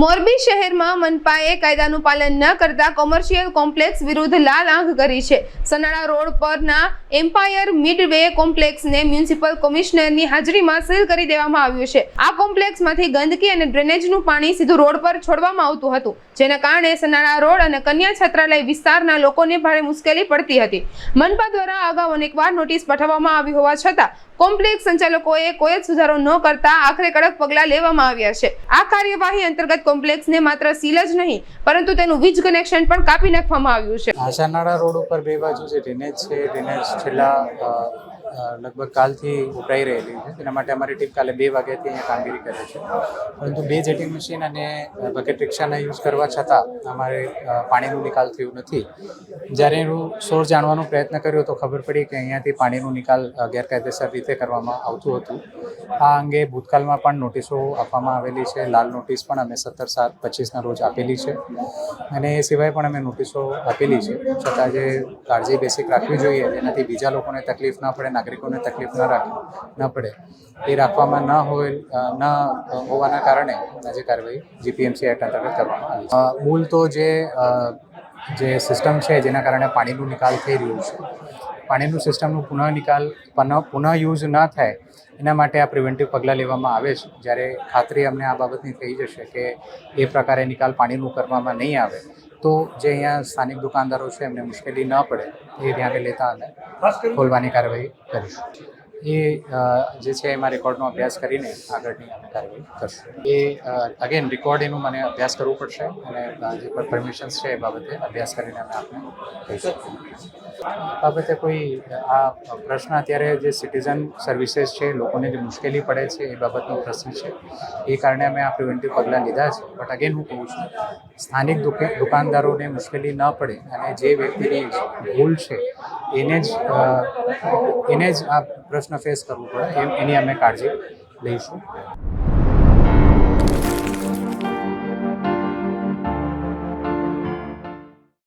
મોરબી શહેરમાં મનપાએ કાયદાનું પાલન ન કરતા કોમર્શિયલ કોમ્પ્લેક્સ વિરુદ્ધ લાલ આંખ કરી છે. સનાળા રોડ પરના એમ્પાયર મિડવે કોમ્પ્લેક્સને મ્યુનિસિપલ કમિશનરની હાજરીમાં સીલ કરી દેવામાં આવ્યું છે. આ કોમ્પ્લેક્સમાંથી ગંદકી અને ડ્રેનેજનું પાણી સીધું રોડ પર છોડવામાં આવતું હતું, જેના કારણે સનાળા રોડ અને કન્યા છાત્રાલય વિસ્તારના લોકોને ભારે મુશ્કેલી પડતી હતી. મનપા દ્વારા અગાઉ અનેકવાર નોટિસ પાઠવવામાં આવી હોવા છતાં, કોમ્પ્લેક્સ સંચાલકોએ કોઈ જ સુધારો ન કરતા આખરે કડક પગલાં લેવામાં આવ્યા છે. આ કાર્યવાહી અંતર્ગત કોમ્પ્લેક્સને માત્ર સીલ જ નહીં, પરંતુ તેનું વીજ કનેક્શન પણ કાપી નાખવામાં આવ્યું છે. આશાનાળા રોડ ઉપર બે બાજુ જે ડ્રેનેજ છે ડ્રેનેજ છેલ્લા લગભગ કાલથી ઉભરાઈ રહેલી છે. તેના માટે અમારી ટીમ કાલે બે વાગ્યાથી અહીંયા કામગીરી કરે છે. પરંતુ બે જેટિંગ મશીન અને બકેટ રિક્ષાના યુઝ કરવા છતાં અમારે પાણીનો નિકાલ થયો નથી. જ્યારે એનું સોર જાણવાનો પ્રયત્ન કર્યો તો ખબર પડી કે અહીંયાથી પાણીનો નિકાલ ગેરકાયદેસર રીતે કરવામાં આવતું હતું. આ અંગે ભૂતકાળમાં પણ નોટિસો આપવામાં આવેલી છે. લાલ નોટિસ પણ અમે સત્તર સાત પચીસના રોજ આપેલી છે. અને એ સિવાય પણ અમે નોટિસો આપેલી છે. છતાં જે કાળજી બેસિક રાખવી જોઈએ, જેનાથી બીજા લોકોને તકલીફ ન પડે નાગરિકોને તકલીફ ન રાખે, ન પડે. એ રાખવામાં ન હોય ન હોવાના કારણે આજે કાર્યવાહી જીપીએમસી એક્ટ અંતર્ગત કરવામાં આવી મૂળ તો જે જે સિસ્ટમ છે જેના કારણે પાણીનું નિકાલ થઈ રહ્યું છે, પાણીનું સિસ્ટમનું પુનઃ નિકાલ પુનઃ પુનઃ યુઝ ન થાય, એના માટે આ પ્રિવેન્ટિવ પગલાં લેવામાં આવે છે. જ્યારે ખાતરી અમને આ બાબતની થઈ જશે કે એ પ્રકારે નિકાલ પાણીનું કરવામાં નહીં આવે તો જે અહીંયા સ્થાનિક દુકાનદારો છે એમને મુશ્કેલી ન પડે એ ધ્યાને લેતા અમે ખોલવાની કાર્યવાહી કરીશું. એ જે છે એમાં રેકોર્ડનો અભ્યાસ કરીને આગળની અમે કાર્યવાહી કરશું. એ અગેન રેકોર્ડ એનું મને અભ્યાસ કરવું પડશે અને જે પણ પરમિશન્સ છે એ બાબતે અભ્યાસ કરીને અમે આપને કહીશું. બાબતે કોઈ આ પ્રશ્ન અત્યારે જે સિટીઝન સર્વિસીસ છે લોકોને જે મુશ્કેલી પડે છે એ બાબતનો પ્રશ્ન છે. એ કારણે અમે આ પ્રિવેન્ટિવ પગલાં લીધા છે. બટ અગેન હું કહું છું સ્થાનિક દુકે- દુકાનદારોને મુશ્કેલી ન પડે અને જે વ્યક્તિની ભૂલ છે, એને જ એને જ આ પ્રશ્ન ફેસ કરવો પડે. એમ, એની અમે કાળજી લઈશું.